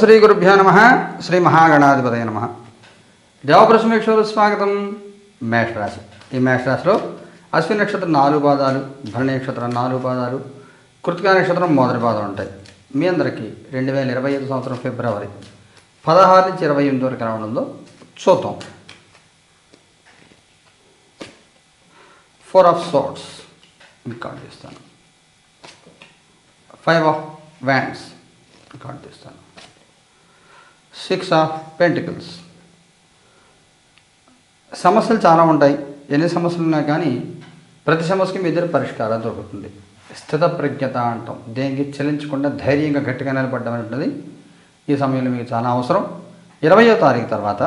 శ్రీ గురుభ్యో నమ. శ్రీ మహాగణాధిపతయ నమ. దేవప్రసమేశ్వర స్వాగతం. మేషరాశి. ఈ మేషరాశిలో అశ్విని నక్షత్రం నాలుగు పాదాలు భరణి నక్షత్రం నాలుగు పాదాలు కృతికా నక్షత్రం మొదటి పాదాలు ఉంటాయి. మీ అందరికీ రెండు వేల ఇరవై ఐదు సంవత్సరం ఫిబ్రవరి పదహారు నుంచి ఇరవై ఎనిమిది వరకు ఎలా ఉండదో చూద్దాం ఫోర్ ఆఫ్ సోట్స్ రికార్డ్ చేస్తాను. ఫైవ్ ఆఫ్ వ్యాండ్స్ రికార్డ్ చేస్తాను. సిక్స్ ఆఫ్ పెంటికల్స్ సమస్యలు చాలా ఉంటాయి. ఎన్ని సమస్యలు ఉన్నా కానీ ప్రతి సమస్యకి మీ ఇద్దరు పరిష్కారం దొరుకుతుంది. స్థిత ప్రజ్ఞత అంటాం. దేనికి? చెల్లించకుండా ధైర్యంగా గట్టిగా నిలబడ్డం ఉంటుంది ఈ సమయంలో మీకు చాలా అవసరం. ఇరవయో తారీఖు తర్వాత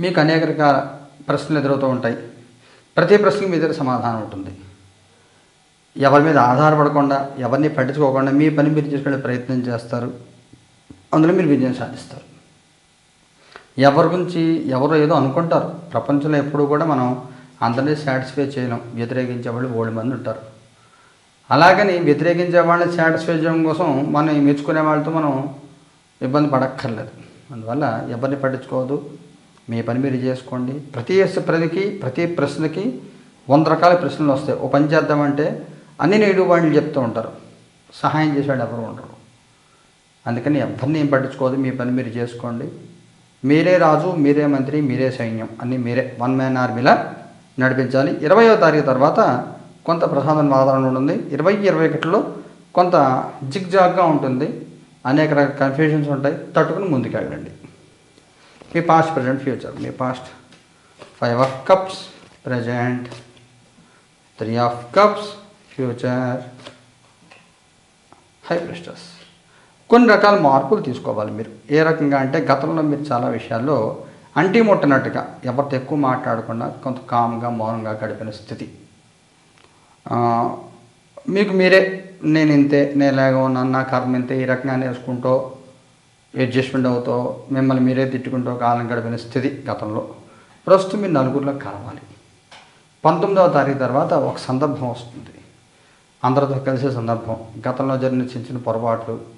మీకు అనేక రకాల ప్రశ్నలు ఎదురవుతూ ఉంటాయి. ప్రతి ప్రశ్నకి మీ దగ్గర సమాధానం ఉంటుంది. ఎవరి మీద ఆధారపడకుండా ఎవరిని పట్టించుకోకుండా మీ పని మీరు చేసుకునే ప్రయత్నం చేస్తారు. అందులో మీరు విజయం సాధిస్తారు. ఎవరి గురించి ఎవరు ఏదో అనుకుంటారు. ప్రపంచంలో ఎప్పుడూ కూడా మనం అందరినీ సాటిస్ఫై చేయలేం. వ్యతిరేకించే వాళ్ళు ఓడి మంది ఉంటారు. అలాగని వ్యతిరేకించే వాళ్ళని సాటిస్ఫై చేయడం కోసం మనం మెచ్చుకునే వాళ్ళతో మనం ఇబ్బంది పడక్కర్లేదు. అందువల్ల ఎవరిని పట్టించుకోవద్దు. మీ పని మీరు చేసుకోండి. ప్రతి ప్రతికి ప్రతి ప్రశ్నకి వంద రకాల ప్రశ్నలు వస్తాయి. ఓ పని చేద్దామంటే అన్ని నేడు వాళ్ళు చెప్తూ ఉంటారు. సహాయం చేసేవాళ్ళు ఎవరు ఉండరు. అందుకని ఎవరిని ఏం పట్టించుకోదు మీ పని మీరు చేసుకోండి. మీరే రాజు మీరే మంత్రి మీరే సైన్యం అన్నీ మీరే. వన్ మ్యాన్ ఆర్మీలా నడిపించాలి. ఇరవయో తారీఖు తర్వాత కొంత ప్రశాంతం వాతావరణం ఉంటుంది. ఇరవై ఇరవై ఒకటిలో కొంత జిగ్జాగ్గా ఉంటుంది. అనేక రకాల కన్ఫ్యూజన్స్ ఉంటాయి. తట్టుకుని ముందుకెళ్ళండి. మీ past present future me past five of cups present three of cups future high priestess కొన్ని రకాల మార్పులు తీసుకోవాలి మీరు. ఏ రకంగా అంటే గతంలో మీరు చాలా విషయాల్లో అంటి ముట్టనట్టుగా ఎవరితో ఎక్కువ మాట్లాడకుండా కొంత కామ్గా మౌనంగా గడిపిన స్థితి. మీకు మీరే నేను ఇంతే నేను ఇలాగ ఉన్నాను నా కర్మ ఇంతే ఈ రకంగా నేర్చుకుంటూ అడ్జస్ట్మెంట్ అవుతూ మిమ్మల్ని మీరే తిట్టుకుంటూ కాలం గడిపిన స్థితి గతంలో. ప్రస్తుతం మీరు నలుగురిలో కలవాలి. పంతొమ్మిదవ తారీఖు తర్వాత ఒక సందర్భం వస్తుంది. అందరితో కలిసే సందర్భం. గతంలో జరిగిన చిన్న చిన్న పొరపాట్లు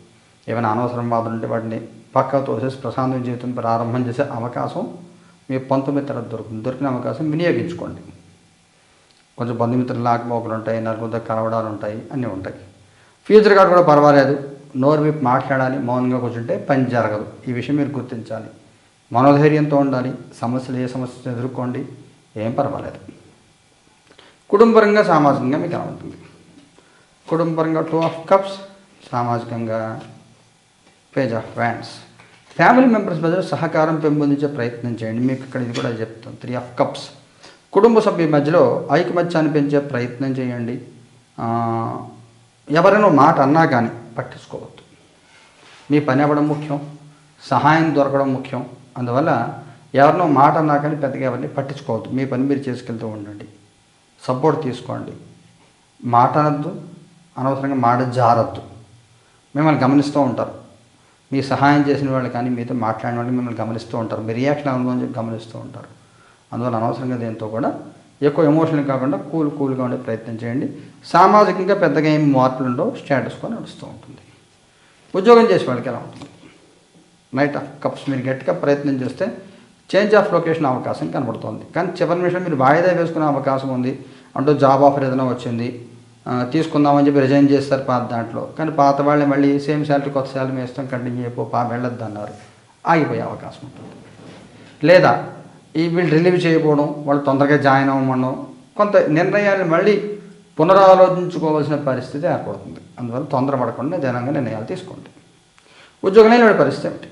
ఏమైనా అనవసరం బాధలు ఉంటే వాటిని పక్క తోసేసి ప్రశాంతం జీవితం ప్రారంభం చేసే అవకాశం మీ పంతొమ్మిది దొరుకుతుంది. దొరికిన అవకాశం వినియోగించుకోండి. కొంచెం బంధుమిత్రులు లాకపోకలు ఉంటాయి నలుగురితో కలవడాలు ఉంటాయి అన్నీ ఉంటాయి. ఫ్యూచర్ కార్డు కూడా పర్వాలేదు. నోరు విప్పి మాట్లాడాలి మౌనంగా కూర్చుంటే పని జరగదు. ఈ విషయం మీరు గుర్తించాలి. మనోధైర్యంతో ఉండాలి. సమస్యలు ఏ సమస్యలు ఎదుర్కోండి ఏం పర్వాలేదు. కుటుంబరంగా సామాజికంగా మీకు ఎలా ఉంటుంది? కుటుంబరంగా టూ ఆఫ్ కప్స్ సామాజికంగా page of wands family members మధ్య సహకారం పెంపొందించే ప్రయత్నం చేయండి. మీకు ఇక్కడ ఇది కూడా చెప్తాం. త్రీ ఆఫ్ కప్స్ కుటుంబ సభ్యుల మధ్యలో ఐకమత్యాన్ని పెంచే ప్రయత్నం చేయండి. ఎవరైనా మాట అన్నా కానీ పట్టించుకోవద్దు. మీ పని అవ్వడం ముఖ్యం. సహాయం దొరకడం ముఖ్యం. అందువల్ల ఎవరినో మాట అన్నా కానీ పెద్దగా ఎవరిని పట్టించుకోవద్దు. మీ పని మీరు చేసుకెళ్తూ ఉండండి. సపోర్ట్ తీసుకోండి. మాట అనద్దు. అనవసరంగా మాట జారద్దు. మిమ్మల్ని గమనిస్తూ ఉంటారు. మీ సహాయం చేసిన వాళ్ళు కానీ మీతో మాట్లాడిన వాళ్ళు మిమ్మల్ని గమనిస్తూ ఉంటారు. మీ రియాక్షన్ అనుభవం చెప్పి గమనిస్తూ ఉంటారు. అందువల్ల అనవసరంగా దేంతో కూడా ఎక్కువ ఎమోషనల్ కాకుండా కూల్ కూల్గా ఉండే ప్రయత్నం చేయండి. సామాజికంగా పెద్దగా ఏమి మార్పులు ఉండవు. స్టేటస్ నడుస్తూ ఉంటుంది. ఉద్యోగం చేసే వాళ్ళకి ఎలా ఉంటుంది? నైట్ ఆఫ్ కప్స్ మీరు గట్టిగా ప్రయత్నం చేస్తే చేంజ్ ఆఫ్ లొకేషన్ అవకాశం కనబడుతుంది. కానీ చివరి నిమిషం మీరు వాయిదా వేసుకునే అవకాశం ఉంది. అంటూ జాబ్ ఆఫర్ ఏదైనా వచ్చింది. తీసుకుందామని చెప్పి రిజైన్ చేస్తారు పాత దాంట్లో. కానీ పాత వాళ్ళని మళ్ళీ సేమ్ శాలరీ కొత్త శాలరీ వేస్తాం కంటిన్యూ అయిపో పా వెళ్ళొద్దు అన్నారు. ఆగిపోయే అవకాశం ఉంటుంది. లేదా ఈ వీళ్ళు రిలీవ్ చేయకపోవడం వాళ్ళు తొందరగా జాయిన్ అవ్వమనడం కొంత నిర్ణయాన్ని మళ్ళీ పునరాలోచించుకోవాల్సిన పరిస్థితి ఏర్పడుతుంది. అందువల్ల తొందరపడకుండా జనంగా నిర్ణయాలు తీసుకోండి. ఉద్యోగం లేని పరిస్థితి ఏమిటి?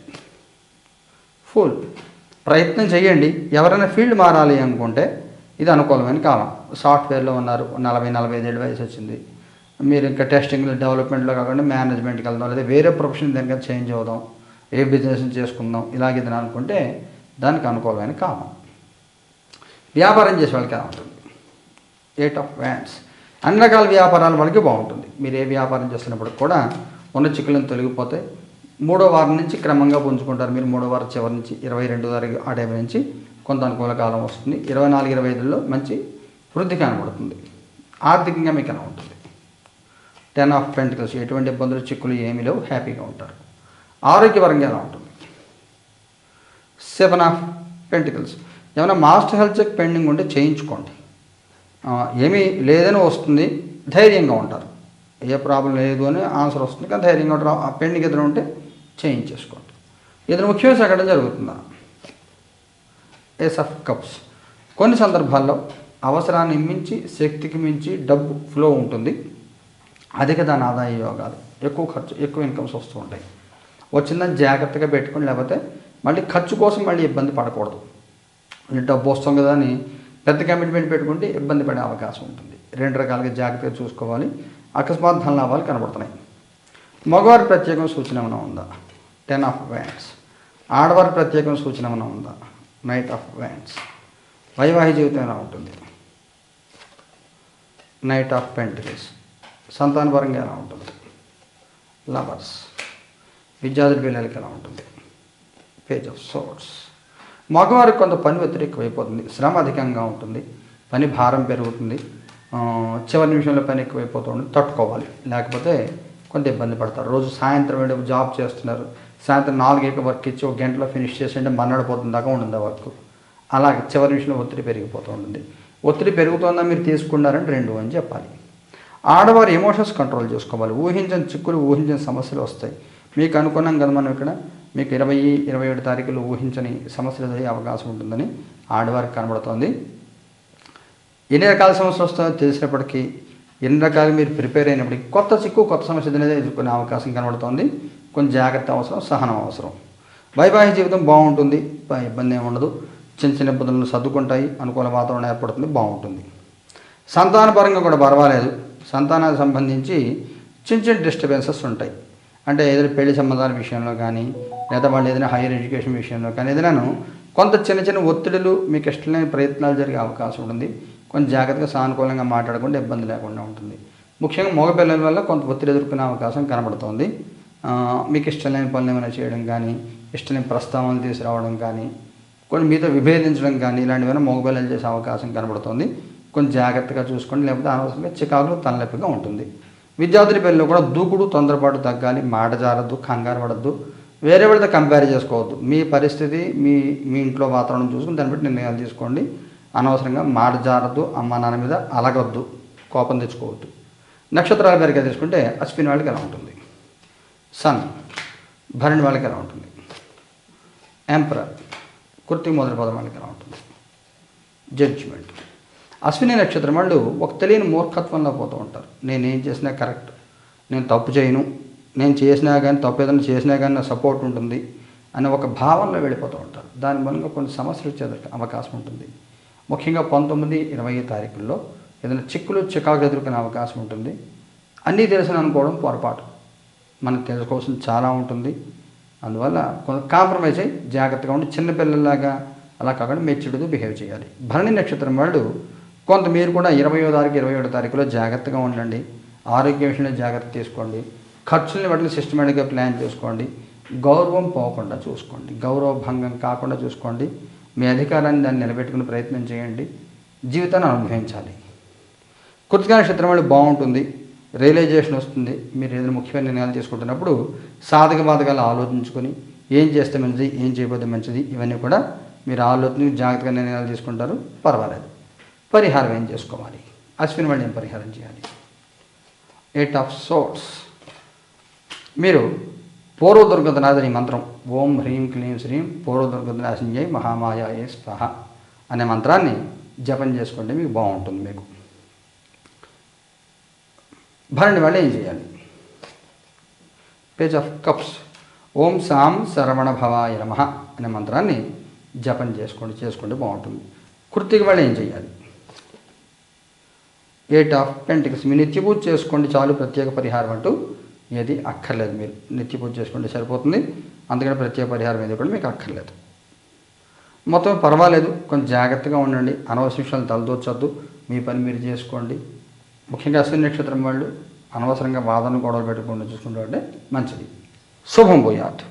ఫుల్ ప్రయత్నం చేయండి. ఎవరైనా ఫీల్డ్ మారాలి అనుకుంటే ఇది అనుకూలమైన కాలం. సాఫ్ట్వేర్లో ఉన్నారు. నలభై నలభై ఐదు ఏళ్ళ వయసు వచ్చింది. మీరు ఇంకా టెస్టింగ్ డెవలప్మెంట్లో కాకుండా మేనేజ్మెంట్కి వెళ్దాం. లేదా వేరే ప్రొఫెషన్ దానికి చేంజ్ అవుదాం. ఏ బిజినెస్ చేసుకుందాం. ఇలాగే ఇది అనుకుంటే దానికి అనుకూలమైన కాలం. వ్యాపారం చేసే వాళ్ళకి ఎలా ఉంటుంది? ఎయిట్ ఆఫ్ వ్యాన్స్ అన్ని రకాల వ్యాపారాల వాళ్ళకి బాగుంటుంది. మీరు ఏ వ్యాపారం చేస్తున్నప్పుడు కూడా ఉన్న చిక్కులను తొలగిపోతే మూడో వారం నుంచి క్రమంగా పుంజుకుంటారు. మీరు మూడో వారం చివరి నుంచి ఇరవై రెండో తారీఖు ఆ టైం నుంచి కొంత అనుకూల కాలం వస్తుంది. ఇరవై నాలుగు ఇరవై ఐదులో మంచి వృద్ధి కనబడుతుంది. ఆర్థికంగా మీకు ఎలా ఉంటుంది టెన్ ఆఫ్ పెంటికల్స్ ఎటువంటి ఇబ్బందులు చిక్కులు ఏమీ లేవు. హ్యాపీగా ఉంటారు. ఆరోగ్యపరంగా ఎలా ఉంటుంది? Seven of pentacles. ఏమైనా మాస్టర్ హెల్త్ చెక్ పెండింగ్ ఉంటే చేయించుకోండి. ఏమీ లేదని వస్తుంది. ధైర్యంగా ఉంటారు. ఏ ప్రాబ్లం లేదు అని ఆన్సర్ వస్తుంది. కానీ ధైర్యంగా ఉంటారు. ఆ పెండింగ్ ఎదురు ఉంటే చేయించేసుకోండి. ఇతను ముఖ్యమైన సంఘటన జరుగుతుందా? ఏస్ ఆఫ్ కప్స్ కొన్ని సందర్భాల్లో అవసరాన్ని మించి శక్తికి మించి డబ్బు ఫ్లో ఉంటుంది. అధిక దాని ఆదాయ యోగాలు ఎక్కువ ఖర్చు ఎక్కువ ఇన్కమ్స్ వస్తూ ఉంటాయి. వచ్చిందని జాగ్రత్తగా పెట్టుకొని లేకపోతే మళ్ళీ ఖర్చు కోసం మళ్ళీ ఇబ్బంది పడకూడదు. డబ్బు వస్తుంది కదా అని పెద్ద కమిట్మెంట్ పెట్టుకుంటే ఇబ్బంది పడే అవకాశం ఉంటుంది. రెండు రకాలుగా జాగ్రత్తగా చూసుకోవాలి. అకస్మాత్ ధన లాభాలు కనబడుతున్నాయి. మగవారి ప్రత్యేకం సూచన ఏమైనా ఉందా? టెన్ ఆఫ్ వ్యాండ్స్ ఆడవారి ప్రత్యేకం సూచన ఏమైనా ఉందా? నైట్ ఆఫ్ వ్యాండ్స్ వైవాహిక జీవితం ఎలా ఉంటుంది? నైట్ ఆఫ్ పెంటికల్స్ సంతానపరంగా ఎలా ఉంటుంది? లవర్స్ విద్యార్థుల పిల్లలకి ఎలా ఉంటుంది? పేజ్ ఆఫ్ సోర్స్ మగవారికి కొంత పని ఒత్తిడి ఎక్కువైపోతుంది శ్రమ అధికంగా ఉంటుంది. పని భారం పెరుగుతుంది. చివరి నిమిషంలో పని ఎక్కువైపోతుంది తట్టుకోవాలి. లేకపోతే కొంత ఇబ్బంది పడతారు. రోజు సాయంత్రం వెళ్ళి జాబ్ చేస్తున్నారు. సాయంత్రం నాలుగేక వర్క్ ఇచ్చి ఒక గంటలో ఫినిష్ చేసి మన్నాడిపోతుంది దాకా ఉంటుంది ఆ వర్క్. అలాగే చివరి నిమిషంలో ఒత్తిడి పెరిగిపోతూ ఉంటుంది ఒత్తిడి పెరుగుతుందా మీరు తీసుకున్నారని రెండు అని చెప్పాలి. ఆడవారు ఎమోషన్స్ కంట్రోల్ చేసుకోవాలి. ఊహించని చిక్కులు ఊహించని సమస్యలు వస్తాయి. మీకు అనుకున్నాం కదా మనం ఇక్కడ మీకు ఇరవై ఇరవై ఏడు తారీఖులు ఊహించని సమస్యలు అయ్యే అవకాశం ఉంటుందని ఆడవారికి కనబడుతోంది. ఎన్ని రకాల సమస్యలు వస్తాయో తెలిసినప్పటికీ ఎన్ని రకాలు మీరు ప్రిపేర్ అయినప్పటికీ కొత్త చిక్కు కొత్త సమస్య అనేది ఎదుర్కొనే అవకాశం కనబడుతోంది. కొంచెం జాగ్రత్త అవసరం సహనం అవసరం. వైవాహిక జీవితం బాగుంటుంది ఇబ్బంది ఏమి ఉండదు. చిన్న చిన్న ఇబ్బందులు సర్దుకుంటాయి అనుకూల వాతావరణం ఏర్పడుతుంది బాగుంటుంది. సంతానపరంగా కూడా పర్వాలేదు. సంతానానికి సంబంధించి చిన్న చిన్న డిస్టర్బెన్సెస్ ఉంటాయి. అంటే ఏదైనా పెళ్ళి సంబంధాల విషయంలో కానీ లేదా వాళ్ళు ఏదైనా హైయర్ ఎడ్యుకేషన్ విషయంలో కానీ ఏదైనాను కొంత చిన్న చిన్న ఒత్తిడులు మీకు ఇష్టం లేని ప్రయత్నాలు జరిగే అవకాశం ఉంటుంది. కొంచెం జాగ్రత్తగా సానుకూలంగా మాట్లాడకుండా ఇబ్బంది లేకుండా ఉంటుంది. ముఖ్యంగా మగపిల్లల వల్ల కొంత ఒత్తిడి ఎదుర్కొనే అవకాశం కనబడుతోంది. మీకు ఇష్టం లేని పనులు ఏమైనా చేయడం కానీ ఇష్టం లేని ప్రస్తావనలు తీసుకురావడం కానీ కొన్ని మీతో విభేదించడం కానీ ఇలాంటివైనా మగపిల్లలు చేసే అవకాశం కనబడుతుంది. కొంచెం జాగ్రత్తగా చూసుకోండి. లేకపోతే అనవసరంగా చికాకులు తలనొప్పిగా ఉంటుంది. విద్యార్థుల పిల్లలు కూడా దూకుడు తొందరపాటు తగ్గాలి. మాట జారద్దు కంగారు పడద్దు. వేరే వాళ్ళతో కంపేర్ చేసుకోవద్దు. మీ పరిస్థితి మీ మీ ఇంట్లో వాతావరణం చూసుకుని దాన్ని బట్టి నిర్ణయాలు తీసుకోండి. అనవసరంగా మాట జారద్దు అమ్మ నాన్న మీద అలగొద్దు. కోపం తెచ్చుకోవద్దు. నక్షత్రాల పేరుగా తీసుకుంటే అశ్విని వాళ్ళకి ఎలా ఉంటుంది? సన్ భరణి వాళ్ళకి ఎలా ఉంటుంది? ఎంపరర్ కుర్తి మొదటి పదం వాళ్ళకి ఎలా ఉంటుంది? జడ్జిమెంట్ అశ్విని నక్షత్రం వాళ్ళు ఒక తెలియని మూర్ఖత్వంలో పోతూ ఉంటారు. నేను ఏం చేసినా కరెక్ట్. నేను తప్పు చేయను. నేను చేసినా కానీ తప్పు ఏదైనా చేసినా కానీ నా సపోర్ట్ ఉంటుంది అనే ఒక భావనలో వెళ్ళిపోతూ ఉంటారు. దాని మూలంగా కొన్ని సమస్యలు వచ్చే అవకాశం ఉంటుంది. ముఖ్యంగా పంతొమ్మిది ఇరవై తారీఖుల్లో ఏదైనా చిక్కులు చికాకు ఎదుర్కొనే అవకాశం ఉంటుంది. అన్నీ తెలిసిన అనుకోవడం పొరపాటు. మనకు తెలుసుకోవాల్సిన చాలా ఉంటుంది. అందువల్ల కొంత కాంప్రమైజ్ అయ్యి జాగ్రత్తగా ఉండి చిన్నపిల్లలాగా అలా కాకుండా మెచ్యూర్డ్గా బిహేవ్ చేయాలి. భరణి నక్షత్రం వాళ్ళు కొంత మీరు కూడా ఇరవయో తారీఖు ఇరవై ఏడో తారీఖులో జాగ్రత్తగా ఉండండి. ఆరోగ్య విషయంలో జాగ్రత్త తీసుకోండి. ఖర్చుల్ని వాటిని సిస్టమేటిక్గా ప్లాన్ చేసుకోండి. గౌరవం పోకుండా చూసుకోండి. గౌరవ భంగం కాకుండా చూసుకోండి. మీ అధికారాన్ని దాన్ని నిలబెట్టుకునే ప్రయత్నం చేయండి. జీవితాన్ని అనుభవించాలి. కృతికా నక్షత్రం వాళ్ళు బాగుంటుంది. రియలైజేషన్ వస్తుంది. మీరు ఏదైనా ముఖ్యమైన నిర్ణయాలు తీసుకుంటున్నప్పుడు సాధక బాధకాలు ఆలోచించుకొని ఏం చేస్తే మంచిది ఏం చేయబోతే మంచిది ఇవన్నీ కూడా మీరు ఆలోచన జాగ్రత్తగా నిర్ణయాలు తీసుకుంటారు. పర్వాలేదు. పరిహారం ఏం చేసుకోవాలి? అశ్విన్ వాళ్ళు ఏం పరిహారం చేయాలి. ఎయిట్ ఆఫ్ సోర్స్ మీరు పూర్వదుర్గతనాథని మంత్రం ఓం హ్రీం క్లీం శ్రీం పూర్వదుర్గతనాశింజై మహామాయాయే స్వహ అనే మంత్రాన్ని జపం చేసుకోండి మీకు బాగుంటుంది మీకు. భరణి వాళ్ళు ఏం చేయాలి? పేజ్ ఆఫ్ కప్స్ ఓం సాం శరవణ భవాయ నమ అనే మంత్రాన్ని జపం చేసుకోండి చేసుకుంటే బాగుంటుంది. కృతికి వాళ్ళు ఏం చేయాలి? ఎయిట్ ఆఫ్ పెంటిక్స్ మీరు నిత్య పూజ చేసుకోండి చాలు ప్రత్యేక పరిహారం అంటూ ఏది అక్కర్లేదు మీరు. నిత్య పూజ చేసుకుంటే సరిపోతుంది. అందుకని ప్రత్యేక పరిహారం ఏది కూడా మీకు అక్కర్లేదు. మొత్తం పర్వాలేదు. కొంచెం జాగ్రత్తగా ఉండండి. అనవసరం విషయాలు తలదూర్చొద్దు. మీ పని మీరు చేసుకోండి. ముఖ్యంగా అశ్విని నక్షత్రం వాళ్ళు అనవసరంగా వాదన గొడవలు పెట్టుకుండా చూసుకుంటారంటే మంచిది. శుభం పోయాట్